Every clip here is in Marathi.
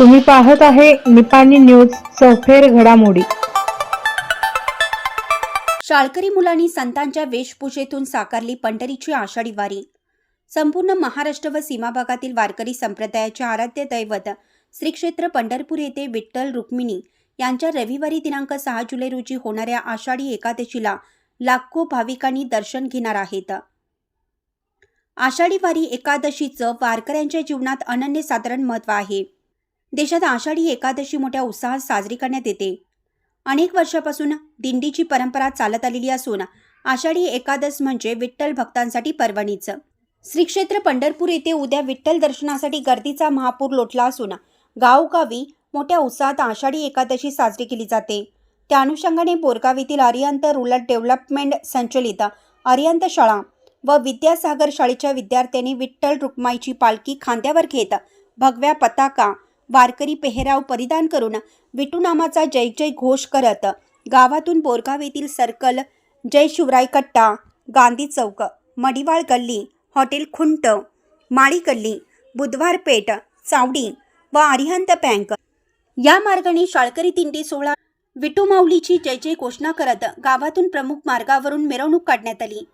तुम्ही पाहत आहे निपाणी न्यूज चौफेर घडामोडी. शाळकरी मुलांनी संतांच्या वेशभूषेतून साकारली पंढरीची आषाढी वारी. संपूर्ण महाराष्ट्र व सीमा भागातील वारकरी संप्रदायाचे आराध्य दैवत श्री क्षेत्र पंढरपूर येथे विठ्ठल रुक्मिणी यांच्या रविवारी दिनांक सहा जुलै रोजी होणाऱ्या आषाढी एकादशीला लाखो भाविकांनी दर्शन घेणार आहेत. आषाढी वारी एकादशीचं वारकऱ्यांच्या जीवनात अनन्यसाधारण महत्त्व आहे. देशात आषाढी एकादशी मोठ्या उत्साहात साजरी करण्यात येते. अनेक वर्षापासून दिंडीची परंपरा चालत आलेली असून आषाढी एकादश म्हणजे विठ्ठल भक्तांसाठी पर्वणीच. श्री क्षेत्र पंढरपूर येथे उद्या विठ्ठल दर्शनासाठी गर्दीचा महापूर लोटला असून गावोगावी मोठ्या उत्साहात आषाढी एकादशी साजरी केली जाते. त्या अनुषंगाने बोरगाव येथील अरिहंत रुरल डेव्हलपमेंट संचलित आर्यंत शाळा व विद्यासागर शाळेच्या विद्यार्थ्यांनी विठ्ठल रुक्माईची पालखी खांद्यावर घेत भगव्या पताका वारकरी पेहराव परिधान करून विटूनामाचा जय जय घोष करत गावातून बोरगाव येथील सर्कल जय शिवराय कट्टा गांधी चौक मडिवाळ गल्ली हॉटेल खुंट माळी गल्ली बुधवार पेठ चावडी व अरिहंत बँक. या मार्गाने शाळकरी दिंडी सोहळा विठू माऊलीची जय जय घोषणा करत गावातून प्रमुख मार्गावरून मिरवणूक काढण्यात आली.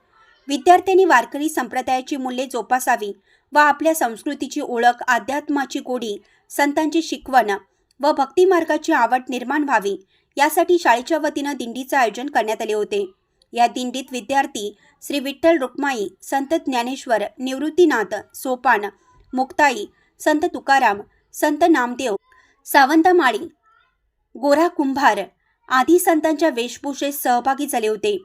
विद्यार्थ्यांनी वारकरी संप्रदायाची मूल्ये जोपासावी व आपल्या संस्कृतीची ओळख अध्यात्माची गोडी संतांची शिकवण व भक्तिमार्गाची आवड निर्माण व्हावी यासाठी शाळेच्या वतीनं दिंडीचं आयोजन करण्यात आले होते. या दिंडीत विद्यार्थी श्री विठ्ठल रुक्माई संत ज्ञानेश्वर निवृत्तीनाथ सोपान मुक्ताई संत तुकाराम संत नामदेव सावंतमाळी गोरा कुंभार आदी संतांच्या वेशभूषेत सहभागी झाले होते.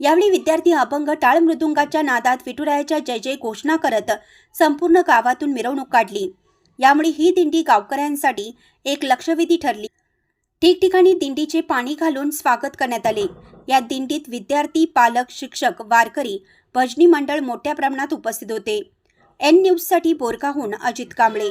यावेळी विद्यार्थी अभंग टाळ मृदुंगाच्या नादात विठुरायाच्या जय जय घोषणा करत संपूर्ण गावातून मिरवणूक काढली. यामुळे ही दिंडी गावकऱ्यांसाठी एक लक्षवेधी ठरली. ठिकठिकाणी दिंडीचे पाणी घालून स्वागत करण्यात आले. या दिंडीत विद्यार्थी पालक शिक्षक वारकरी भजनी मंडळ मोठ्या प्रमाणात उपस्थित होते. एन न्यूजसाठी बोरकाहून अजित कांबळे.